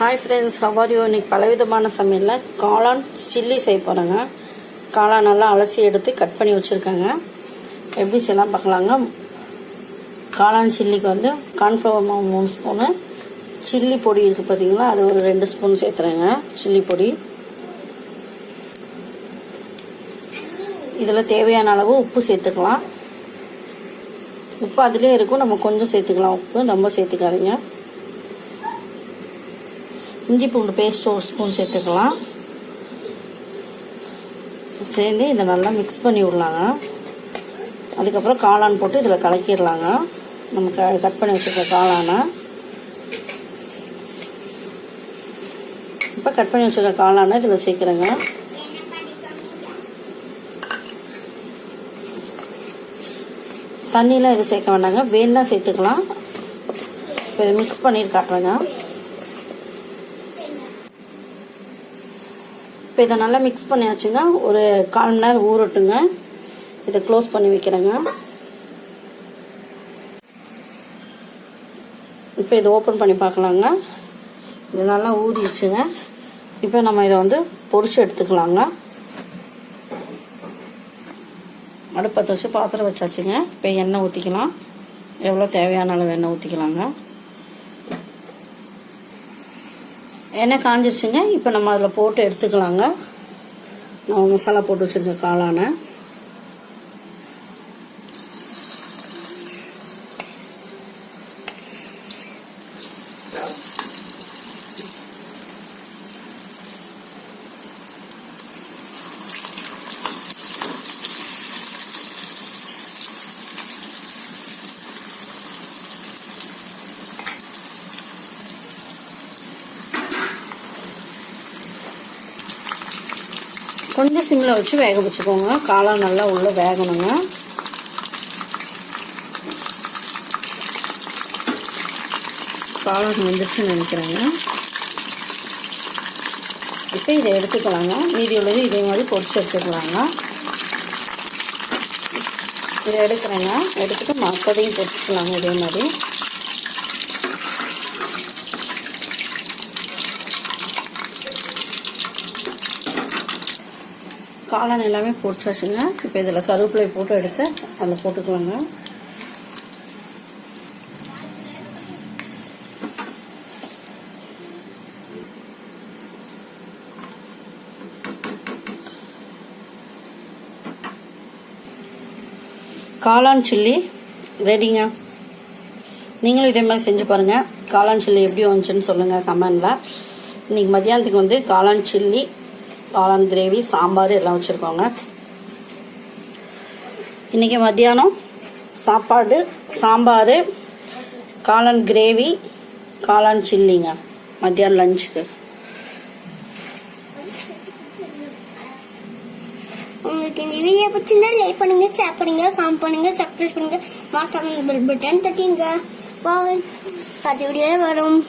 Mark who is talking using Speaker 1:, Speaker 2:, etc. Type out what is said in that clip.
Speaker 1: Hi friends ஹவாரியோ இன்னைக்கு பலவிதமான சமையலில் காளான் சில்லி செய்ய போகிறேங்க காளான் நல்லா அலசி எடுத்து கட் பண்ணி வச்சுருக்கேங்க. எப்படி செய்யலாம் பார்க்கலாங்க. காளான் சில்லிக்கு வந்து கார்ன்ஃப்ளவர் மாவு மூணு ஸ்பூனு சில்லி பொடி இருக்குது பார்த்தீங்களா அது ஒரு ரெண்டு ஸ்பூன் சேர்த்துறேங்க சில்லி பொடி. இதில் தேவையான அளவு உப்பு சேர்த்துக்கலாம். உப்பு அதிலே இருக்கும் நம்ம கொஞ்சம் சேர்த்துக்கலாம் உப்பு ரொம்ப சேர்த்துக்காதீங்க. இஞ்சி பூண்டு பேஸ்ட் ஒரு ஸ்பூன் சேர்த்துக்கலாம். சேர்ந்து இதை நல்லா மிக்ஸ் பண்ணி விடலாங்க. அதுக்கப்புறம் காளான் போட்டு இதில் கலக்கிடலாங்க. நம்ம க கட் பண்ணி வச்சுருக்க காளானை. இப்போ கட் பண்ணி வச்சுருக்க காளானை இதில் சேர்க்குறேங்க. தண்ணியெலாம் இது சேர்க்க வேண்டாங்க. வேணா சேர்த்துக்கலாம். இப்போ இதை மிக்ஸ் பண்ணிட்டு காட்டுறேங்க. இப்போ இதை நல்லா மிக்ஸ் பண்ணியாச்சுன்னா ஒரு கால் மணி நேரம் ஊறட்டுங்க. இதை க்ளோஸ் பண்ணி வைக்கிறேங்க. இப்போ இதை ஓப்பன் பண்ணி பார்க்கலாங்க இது நல்லா ஊறிடுச்சுங்க. இப்போ நம்ம இதை வந்து பொறிச்சு எடுத்துக்கலாங்க. அடுப்பத்தை வச்சு பாத்திரம் வச்சாச்சுங்க. இப்போ எண்ணெய் ஊற்றிக்கலாம் எவ்வளோ தேவையான அளவு எண்ணெய் ஊற்றிக்கலாங்க எண்ணெய் காஞ்சிருச்சுங்க. இப்போ நம்ம அதில் போட்டு எடுத்துக்கலாங்க. நம்ம மசாலா போட்டு வச்சுருக்க காளானை. கொஞ்சம் சிம்மில் வச்சு வேக வச்சுக்கோங்க. காளான் நல்லா உள்ளே வேகணுங்க. காளான் வந்துருச்சுன்னு நினைக்கிறேங்க. இப்போ இதை எடுத்துக்கலாங்க. மீதி உள்ளது இதே மாதிரி பொரிச்சு எடுத்துக்கலாங்க. இதை எடுக்கிறேங்க. எடுத்துகிட்டு மற்றதையும் பொரிச்சுக்கலாங்க இதே மாதிரி. காளான் எல்லாமே பொடிச்சாச்சுங்க இப்போ இதில் கருவேப்பிலை போட்டு எடுத்து அதில் போட்டுக்கலாங்க. காளான் சில்லி ரெடிங்க. நீங்களும் இதே மாதிரி செஞ்சு பாருங்கள் காளான் சில்லி எப்படி வந்துச்சுன்னு சொல்லுங்கள் கமெண்டில். இன்றைக்கி மதியானத்துக்கு வந்து காளான் சில்லி காளான் கிரேவி சாம்பார் எல்லாம் வச்சுருக்கோங்க. இன்றைக்கி மத்தியானம் சாப்பாடு சாம்பார் காளான் கிரேவி காளான் சில்லிங்க. மத்தியானம் லஞ்சுக்கு.
Speaker 2: உங்களுக்கு இந்த வீடியோ பிடிச்சிருந்தா லைக் பண்ணுங்க ஷேர் பண்ணுங்க காம் பண்ணுங்க சப்ஸ்கிரைப் பண்ணுங்க. மறக்காம பெல் பட்டன் தட்டிங்க. பாய் அடுத்த வீடியோ வரும்.